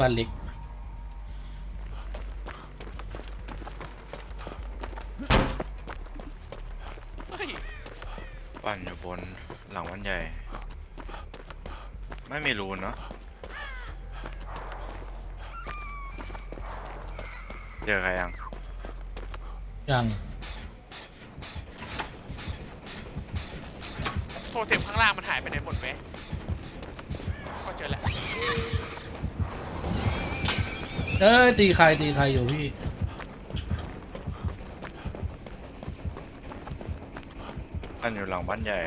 บ้านเล็กเฮ้ยปั่นอยู่บนหลังวันใหญ่ ไม่มีรูนเนาะเจอใครยัง ยังโทรเทมข้างล่างมันหายไปไหนหมดเว้ยก็เจอแล้ว เอ้ยตีใครตีใครอยู่พี่ท่านอยู่หลังบ้านใหญ่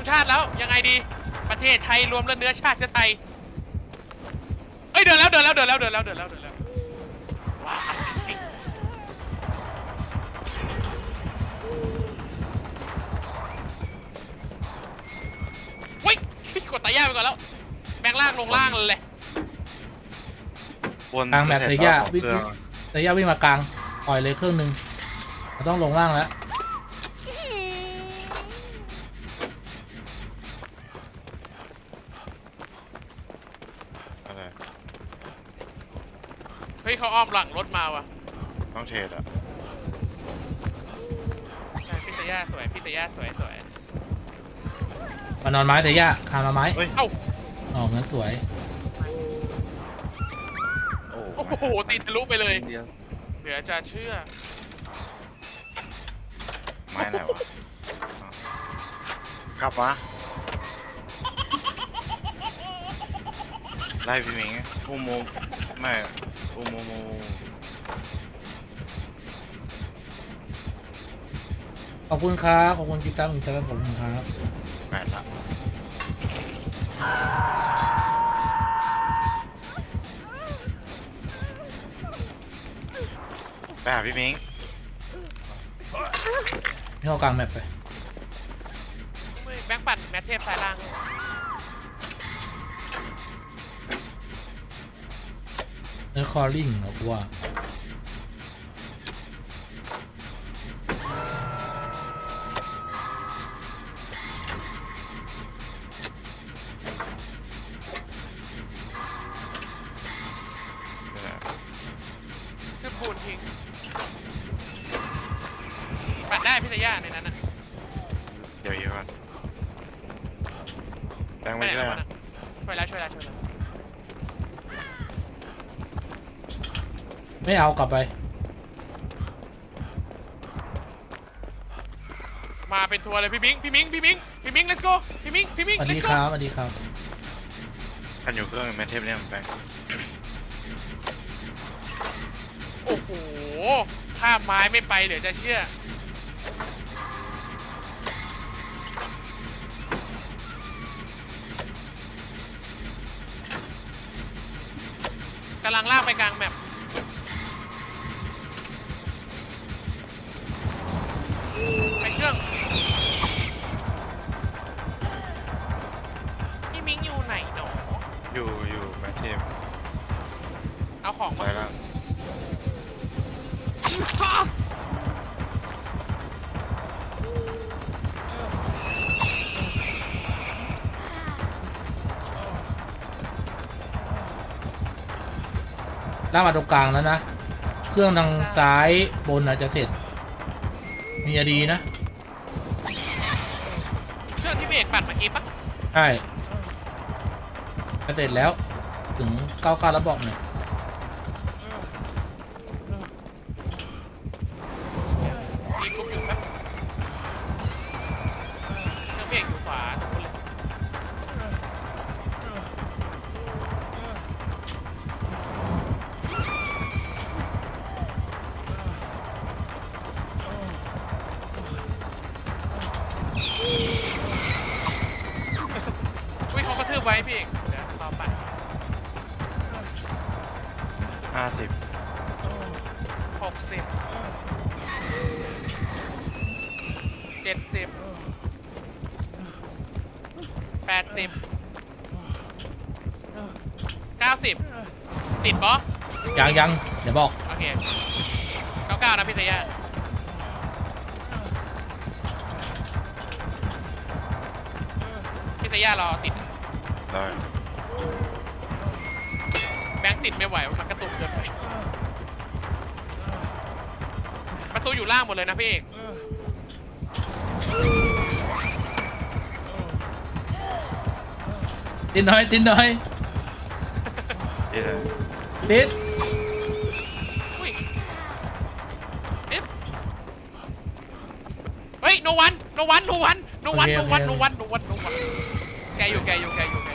งชาติแล้ว ยังไงดี ประเทศไทยรวมแล้วเนื้อชาติจะไทยเอ้ยเดินแล้วเดินแล้วเดินแล้วเดินแล้วเดินแล้วเดินแล้วว้ายเฮ้ยกดตายาไปก่อนแล้วแบงล่างลงล่างเลยบนกลางแบบจะเตสร็จย่าแล้วของวิ่งเครื่องเตย่าวิ่งมากลางปล่อยเลยเครื่องหนึ่งเราต้องลงล่างแล้ว อะไร เฮ้ยเขา อ้อมหลังรถมาว่ะต้องเทรดอะใช่พิตยาสวยพิตยาสวยสวยมานอนไม้เตย่าคานมาไม้เฮ้ย เอ้าอ๋องั้นสวยโอ้โอ้โหตีทะลุไปเลย เดียวเหลือจะเชื่อไม้อะไรวะอ้าวกลับมาไล่พี่หมิงอุโมงค์ไม่ อุโมงค์ขอบคุณครับขอบคุณกิฟต์ซับหนึ่งครับขอบคุณครับแปดละไปหาพี่หมิงนี่เอากลางแมปไปเฮ้ยแบงค์ปั่นแมทเทพสายล่าง นื้อคอลลิ่งเหรอกูว่านี่แหละคือปูนทิ้งปั่นได้พิตยาในนั้นนะเดี๋ยวอีกก่อนแบงค์ไปไปไหนด้วยแล้ววะนะน่ะช่วยแล้วช่วยแล้วช่วยแล้ว ไม่เอากลับไป มาเป็นทัวร์เลยพี่มิงพี่มิงพี่มิงพี่มิง let's go พี่มิงพี่มิง สวัสดี let's ค go รับสวัสดีครับคันอยู่เครื่องแมทเทปเนี่ยแบงค์โอ้โหข้ามไม้ไม่ไปเหลือจะเชื่อ กำลังลากไปกลางแมปไป ล่ากมาตรงกลางแล้วนะ เครื่องทางซ้ายบนอาจจะเสร็จ มีอะดีนะ เครื่องที่พี่เอกปั่นเมื่อกี้ปะใช่จะเสร็จแล้ว ถึงเก้าเก้าแล้วบอกหน่อย พี่เอกเดี๋ยวรอปั่นห้าสิบหกสิบจ็ดสิบแปดสิบเก้าสิบติดปะยังยังเดี๋ยวบอกโอเคเก้าเก้านะพี่เตยะพี่เตยะรอติด ได้แบงค์ติดไม่ไหวมันกระตุกเกินไปประตูอยู่ล่างหมดเลยนะพี่เอกติดน้อยติดน้อยเย้ติดอุ้ยเอ๊เฮ้ยโนวันโนวันโนวันโนวันโนวันโนวันโนวันแกอยู่แกอยู่แกอยู่แก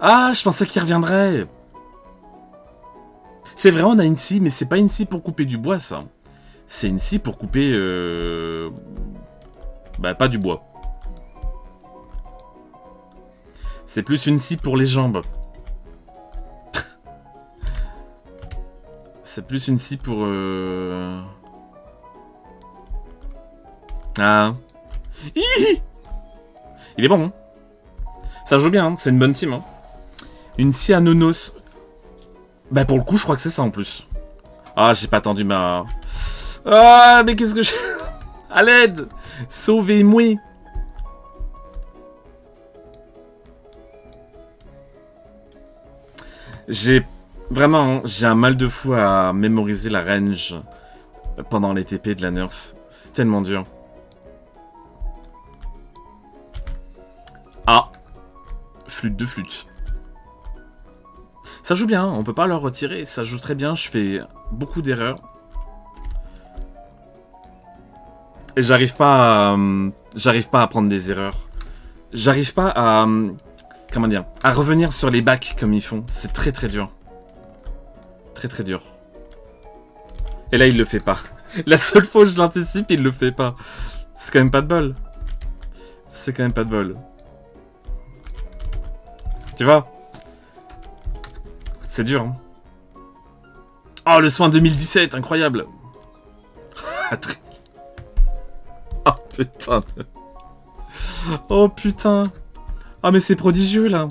Ah, je pensais qu'il reviendrait C'est vrai, on a une scie, mais c'est pas une scie pour couper du bois, ça. C'est une scie pour couper... Euh... Bah, pas du bois. C'est plus une scie pour les jambes. C'est plus une scie pour... Euh... Ah. Il est bon. hein. Ça joue bien, hein, c'est une bonne team. hein. Une scie à nonos. Bah pour le coup, je crois que c'est ça en plus. Ah, j'ai pas attendu ma... Ah, mais qu'est-ce que je... À l'aide Sauvez-moi J'ai... Vraiment, j'ai un mal de fou à mémoriser la range pendant les TP de la nurse. C'est tellement dur. Ah Flûte de flûte. Ça joue bien, on peut pas leur retirer, ça joue très bien, je fais beaucoup d'erreurs. Et j'arrive pas à... euh, J'arrive pas à prendre des erreurs. J'arrive pas à... euh, Comment dire À revenir sur les bacs comme ils font. C'est très très dur. Très très dur. Et là, il le fait pas. La seule fois où je l'anticipe, il le fait pas. C'est quand même pas de bol. C'est quand même pas de bol. Tu vois? C'est dur. Hein oh, le soin 2017, incroyable. Ah, oh putain. Oh putain. Ah oh, mais c'est prodigieux là.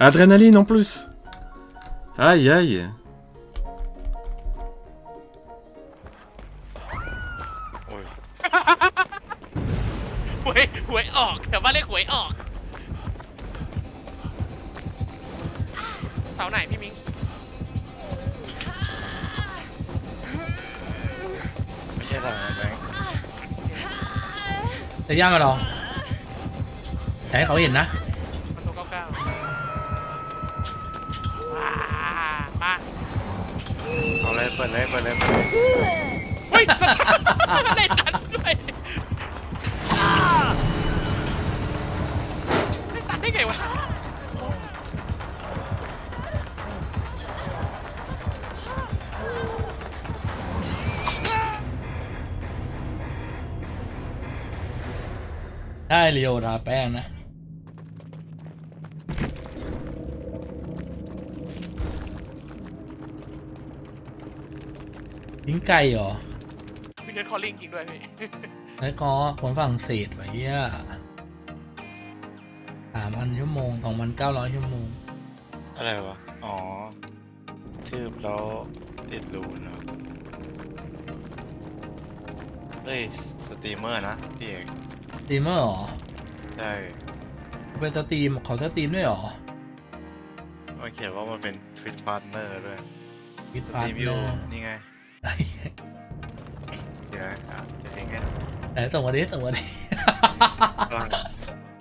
Adrénaline en plus. Aïe aïe. Ouais. ouais, ouais, orc, t'as valé, ouais, orc. เลขหวยออกเสาไหนพี่มิงไม่ใช่ทางนั้นแบงค์จะย่างกันหรออย่าให้เขาเห็นนะประตูเก้าเก้าว้ามาเอาเลยเปิดเลยเปิดเลยเปิดเลยเฮ้ยได้ตันด้วยได้ตันได้ไงวะ ได้เรียวทาแป้งนะ ทิ้งไก่เหรอมีเน็ตคอลลิ่งจริงด้วยพี่แล้วก็คนฝรั่งเศสไว้เหี้ยสามพันชั่วโมงสองพันเก้าร้อยชั่วโมง อะไรวะ อ๋อทืบแล้วติดรูนเหรอเอ้ย สตรีมเมอร์นะ พี่เอกส ตรีมเมอร์เหรอ ใช่เป็นสตรีมเขาสตรีมด้วยเหรอมันเขียนว่ามันเป็นทวิตพาร์ทเนอร์ด้วยคิดสพาตร์รีทมเนอยู่อร์นี่ไงเดี๋ยวนะอะจะเองไงไหนส่งมาดิส่งมาดิฝรั่ง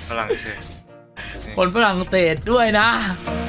ฝรั่งเศสนี่คนฝรั่งเศสด้วยนะฝ